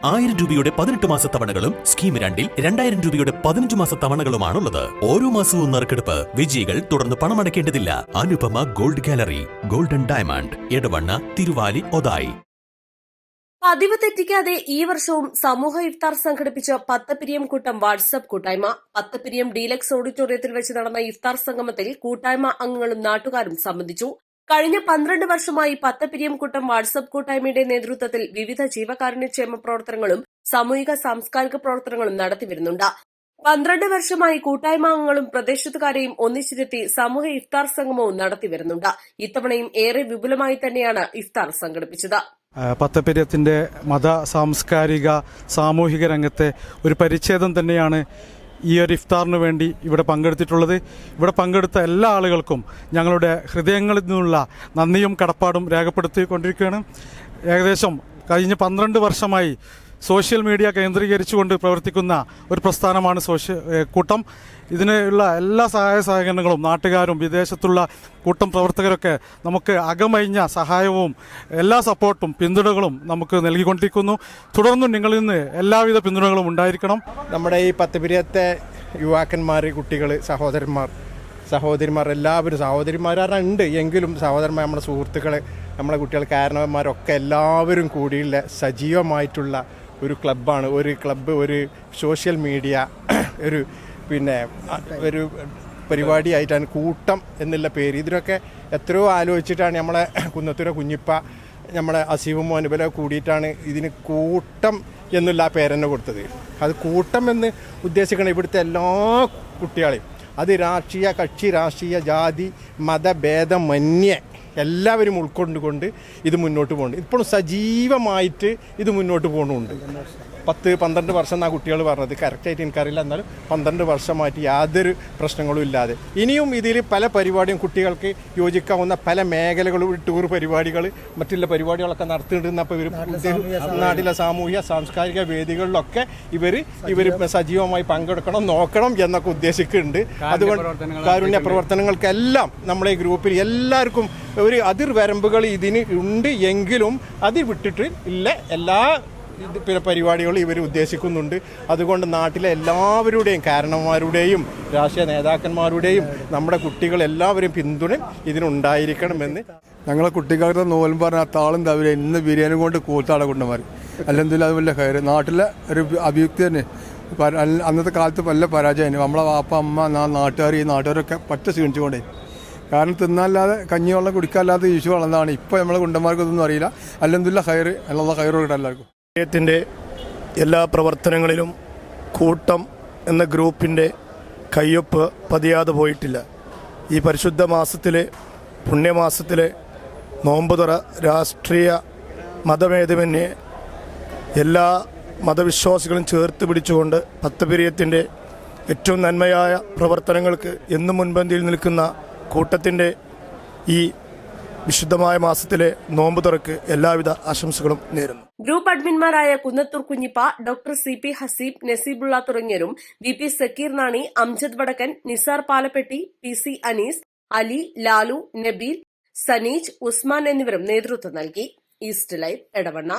ആയിരം രൂപയുടെ പതിനെട്ട് മാസ തവണകളും സ്കീം രണ്ടിൽ രണ്ടായിരം രൂപയുടെ പതിനഞ്ച് മാസ തവണകളുമാണുള്ളത്. ഓരോ മാസവും നറുക്കെടുപ്പ് വിജയികൾ തുടർന്ന് പണമടയ്ക്കേണ്ടതില്ല. Anupama gold gallery golden diamond Edavanna Thiruvali Othayi. പതിവ് തെറ്റിക്കാതെ ഈ വർഷവും സമൂഹ ഇഫ്താർ സംഘടിപ്പിച്ച പത്തപ്പിരിയം കൂട്ടം വാട്സ്ആപ്പ് കൂട്ടായ്മ. പത്തപ്പിരിയം ഡീലക്സ് ഓഡിറ്റോറിയത്തിൽ വെച്ച് നടന്ന ഇഫ്താർ സംഗമത്തിൽ കൂട്ടായ്മ അംഗങ്ങളും നാട്ടുകാരും സംബന്ധിച്ചു. കഴിഞ്ഞ പന്ത്രണ്ട് വർഷമായി പത്തപ്പിരിയം കൂട്ടം വാട്സ്ആപ്പ് കൂട്ടായ്മയുടെ നേതൃത്വത്തിൽ വിവിധ ജീവകാരുണ്യക്ഷേമ പ്രവർത്തനങ്ങളും സാമൂഹിക സാംസ്കാരിക പ്രവർത്തനങ്ങളും നടത്തിവരുന്നുണ്ട് പന്ത്രണ്ട് വർഷമായി കൂട്ടായ്മ അംഗങ്ങളും പ്രദേശത്തുകാരെയും ഒന്നിച്ചിരുത്തി സമൂഹ ഇഫ്താർ സംഗമവും നടത്തിവരുന്നുണ്ട് ഇത്തവണയും ഏറെ വിപുലമായി തന്നെയാണ് ഇഫ്താർ സംഘടിപ്പിച്ചത്. പത്തപ്പിരിയത്തിന്റെ മത സാംസ്കാരിക സാമൂഹിക രംഗത്തെ ഒരു പരിച്ഛേദം തന്നെയാണ് ഈ ഒരു ഇഫ്താറിന് വേണ്ടി ഇവിടെ പങ്കെടുത്തിട്ടുള്ളത്. ഇവിടെ പങ്കെടുത്ത എല്ലാ ആളുകൾക്കും ഞങ്ങളുടെ ഹൃദയങ്ങളിൽ നിന്നുള്ള നന്ദിയും കടപ്പാടും രേഖപ്പെടുത്തിക്കൊണ്ടിരിക്കുകയാണ്. ഏകദേശം കഴിഞ്ഞ പന്ത്രണ്ട് വർഷമായി സോഷ്യൽ മീഡിയ കേന്ദ്രീകരിച്ചുകൊണ്ട് പ്രവർത്തിക്കുന്ന ഒരു പ്രസ്ഥാനമാണ് സോഷ്യ കൂട്ടം. ഇതിനുള്ള എല്ലാ സഹായ സഹകരണങ്ങളും നാട്ടുകാരും വിദേശത്തുള്ള കൂട്ടം പ്രവർത്തകരൊക്കെ നമുക്ക് അകമഴിഞ്ഞ സഹായവും എല്ലാ സപ്പോർട്ടും പിന്തുണകളും നമുക്ക് നൽകിക്കൊണ്ടിരിക്കുന്നു. തുടർന്നും നിങ്ങളിൽ നിന്ന് എല്ലാവിധ പിന്തുണകളും ഉണ്ടായിരിക്കണം. നമ്മുടെ ഈ പത്ത് പിരിയത്തെ യുവാക്കന്മാർ കുട്ടികൾ സഹോദരന്മാർ സഹോദരിമാർ എല്ലാവരും സഹോദരിമാരാണ് ഉണ്ട്. എങ്കിലും സഹോദരന്മാർ നമ്മുടെ സുഹൃത്തുക്കൾ നമ്മുടെ കുട്ടികൾ കാരണവന്മാരൊക്കെ എല്ലാവരും കൂടിയുള്ള സജീവമായിട്ടുള്ള ഒരു ക്ലബ്ബാണ് ഒരു ക്ലബ്ബ് ഒരു സോഷ്യൽ മീഡിയ ഒരു പിന്നെ ഒരു ഒരു പരിപാടിയായിട്ടാണ് കൂട്ടം എന്നുള്ള പേര്. ഇതിനൊക്കെ എത്രയോ ആലോചിച്ചിട്ടാണ് നമ്മളെ കുന്നത്തൂരെ കുഞ്ഞിപ്പ നമ്മളെ അസീവും അനുബല കൂടിയിട്ടാണ് ഇതിന് കൂട്ടം എന്നുള്ള ആ പേരെന്നെ കൊടുത്തത്. അത് കൂട്ടം എന്ന് ഉദ്ദേശിക്കണം ഇവിടുത്തെ എല്ലാ കുട്ടികളെയും. അത് രാഷ്ട്രീയ കക്ഷി രാഷ്ട്രീയ ജാതി മതഭേദമന്യേ എല്ലാവരും ഉൾക്കൊണ്ടുകൊണ്ട് ഇത് മുന്നോട്ട് പോകുന്നുണ്ട് ഇപ്പോഴും സജീവമായിട്ട് ഇത് മുന്നോട്ട് പോകുന്നുണ്ട് പത്ത് പന്ത്രണ്ട് വർഷം എന്നാണ് കുട്ടികൾ പറഞ്ഞത്. കറക്റ്റായിട്ട് എനിക്കറിയില്ല. എന്നാലും പന്ത്രണ്ട് വർഷമായിട്ട് യാതൊരു പ്രശ്നങ്ങളും ഇല്ലാതെ. ഇനിയും ഇതിൽ പല പരിപാടിയും കുട്ടികൾക്ക് യോജിക്കാവുന്ന പല മേഖലകളും ടൂർ പരിപാടികൾ മറ്റുള്ള പരിപാടികളൊക്കെ നടത്തിയിട്ടുണ്ട്. അപ്പോൾ ഇവർ നാട്ടിലെ സാമൂഹിക സാംസ്കാരിക വേദികളിലൊക്കെ ഇവർ ഇവർ സജീവമായി പങ്കെടുക്കണം നോക്കണം എന്നൊക്കെ ഉദ്ദേശിക്കുന്നുണ്ട്. അതുകൊണ്ട് കാരുണ്യ പ്രവർത്തനങ്ങൾക്കെല്ലാം നമ്മുടെ ഈ ഗ്രൂപ്പിൽ എല്ലാവർക്കും ഒരു അതിർവരമ്പുകൾ ഇതിന് ഉണ്ട് എങ്കിലും അത് വിട്ടിട്ട് ഇല്ല എല്ലാ പിന്നെ ഇവർ ഉദ്ദേശിക്കുന്നുണ്ട്. അതുകൊണ്ട് നാട്ടിലെ എല്ലാവരുടെയും കാരണന്മാരുടെയും രാഷ്ട്രീയ നേതാക്കന്മാരുടെയും നമ്മുടെ കുട്ടികൾ എല്ലാവരും പിന്തുണ ഇതിനുണ്ടായിരിക്കണമെന്ന് ഞങ്ങളെ കുട്ടിക്കാലത്തെ നോലും പറഞ്ഞ താളും തവിര ഇന്ന് ബിരിയാണി കൊണ്ട് കൂത്താട കൊണ്ടുമാറി അല്ലെങ്കിൽ അത് വല്ല കയറ് നാട്ടിലെ ഒരു അഭിയുക്തി തന്നെ. അന്നത്തെ കാലത്ത് വല്ല പരാജയം നമ്മളെ വാപ്പ അമ്മ നാട്ടുകാർ ഈ നാട്ടുകാരൊക്കെ പറ്റ ക്ഷീണിച്ചുകൊണ്ടേ. കാരണം തിന്നാല്ലാതെ കഞ്ഞിവെള്ളം കുടിക്കാല്ലാതെ ഇഷ്യൂ വളർന്നതാണ്. ഇപ്പോൾ നമ്മളെ കുണ്ടന്മാർക്ക് ഇതൊന്നും അറിയില്ല അല്ലെന്തില്ല ഹയർ അല്ലാതെ ഹയർ എല്ലാവർക്കും. അദ്ദേഹത്തിന്റെ എല്ലാ പ്രവർത്തനങ്ങളിലും കൂട്ടം എന്ന ഗ്രൂപ്പിന്റെ കയ്യൊപ്പ് പതിയാതെ പോയിട്ടില്ല. ഈ പരിശുദ്ധ മാസത്തിലെ പുണ്യമാസത്തിലെ നോമ്പുതുറ രാഷ്ട്രീയ മതഭേദമന്യേ എല്ലാ മതവിശ്വാസികളും ചേർത്ത് പിടിച്ചുകൊണ്ട് പത്തപിരിയത്തിന്റെ ഏറ്റവും നന്മയായ പ്രവർത്തനങ്ങൾക്ക് എന്നും മുൻപന്തിയിൽ നിൽക്കുന്ന കൂട്ടത്തിന്റെ ഈ വിശുദ്ധമായ മാസത്തിലെ നോമ്പ് തുറക്ക് എല്ലാവിധ ആശംസകളും നേരുന്നു. Group അഡ്മിൻമാരായ Kunnathur Kunjippa doctor C P Haseeb Naseebulla തുടങ്ങിയവരും V P Zakir Nani Amjad Vadakkan Nisar Palappetty P C Anees Ali Lalu Nabeel Saneej Usman എന്നിവരും നേതൃത്വം നൽകി. East live Edavanna.